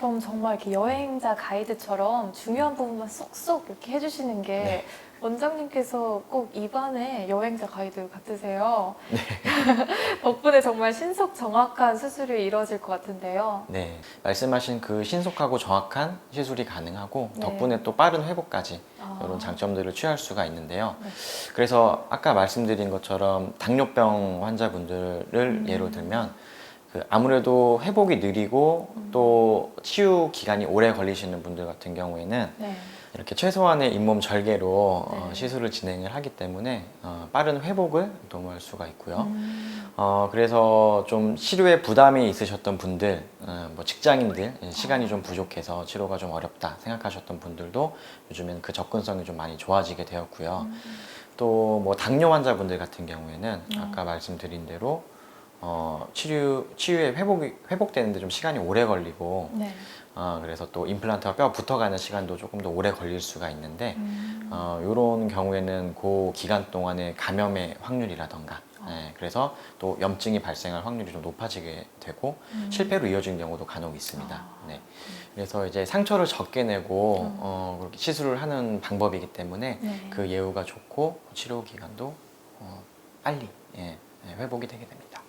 그럼 정말 이렇게 여행자 가이드처럼 중요한 부분만 쏙쏙 이렇게 해주시는 게 네. 원장님께서 꼭 입안에 여행자 가이드 같으세요. 네. 덕분에 정말 신속 정확한 수술이 이루어질 것 같은데요. 네, 말씀하신 그 신속하고 정확한 시술이 가능하고 네. 덕분에 또 빠른 회복까지 아. 이런 장점들을 취할 수가 있는데요. 네. 그래서 아까 말씀드린 것처럼 당뇨병 환자분들을 음. 예로 들면 그 아무래도 회복이 느리고 음. 또 치유 기간이 오래 걸리시는 분들 같은 경우에는 네. 이렇게 최소한의 잇몸 절개로 어, 네. 시술을 진행을 하기 때문에 어, 빠른 회복을 도모할 수가 있고요. 음. 어, 그래서 좀 치료에 부담이 있으셨던 분들, 어, 뭐 직장인들, 예, 시간이 좀 부족해서 치료가 좀 어렵다 생각하셨던 분들도 요즘엔 그 접근성이 좀 많이 좋아지게 되었고요. 음. 또뭐 당뇨 환자분들 같은 경우에는 음. 아까 말씀드린 대로 어, 치료, 치유에 회복이, 회복되는데 좀 시간이 오래 걸리고, 네. 어, 그래서 또 임플란트가 뼈 붙어가는 시간도 조금 더 오래 걸릴 수가 있는데, 음. 어, 이런 경우에는 그 기간 동안의 감염의 확률이라던가, 어. 예, 그래서 또 염증이 발생할 확률이 좀 높아지게 되고 음. 실패로 이어지는 경우도 간혹 있습니다. 아. 네. 그래서 이제 상처를 적게 내고 음. 어, 그렇게 시술을 하는 방법이기 때문에 네. 그 예후가 좋고 치료 기간도 어, 빨리 예, 예, 회복이 되게 됩니다.